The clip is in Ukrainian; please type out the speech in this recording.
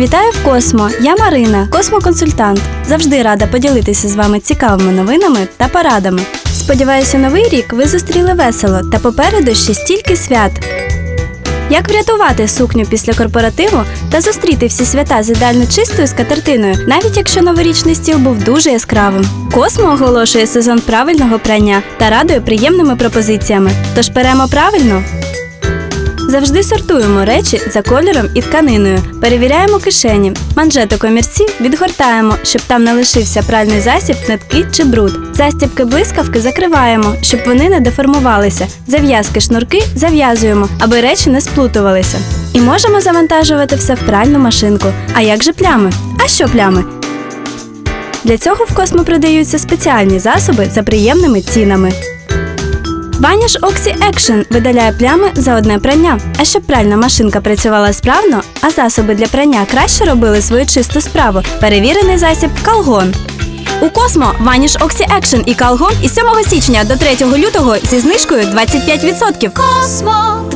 Вітаю в Космо! Я Марина, космоконсультант. Завжди рада поділитися з вами цікавими новинами та порадами. Сподіваюся, новий рік ви зустріли весело та попереду ще стільки свят. Як врятувати сукню після корпоративу та зустріти всі свята з ідеально чистою скатертиною, навіть якщо новорічний стіл був дуже яскравим. Космо оголошує сезон правильного прання та радує приємними пропозиціями. Тож перемо правильно. Завжди сортуємо речі за кольором і тканиною, перевіряємо кишені, манжету комірці відгортаємо, щоб там не лишився пральний засіб, нитки чи бруд. Застібки блискавки закриваємо, щоб вони не деформувалися. Зав'язки шнурки зав'язуємо, аби речі не сплутувалися. І можемо завантажувати все в пральну машинку. А як же плями? А що плями? Для цього в Космо продаються спеціальні засоби за приємними цінами. Vanish Оксі Екшн видаляє плями за одне прання. А щоб пральна машинка працювала справно, а засоби для прання краще робили свою чисту справу. Перевірений засіб Калгон. У Космо Ваніш Оксі Екшн і Калгон із 7 січня до 3 лютого зі знижкою 25%. Космо.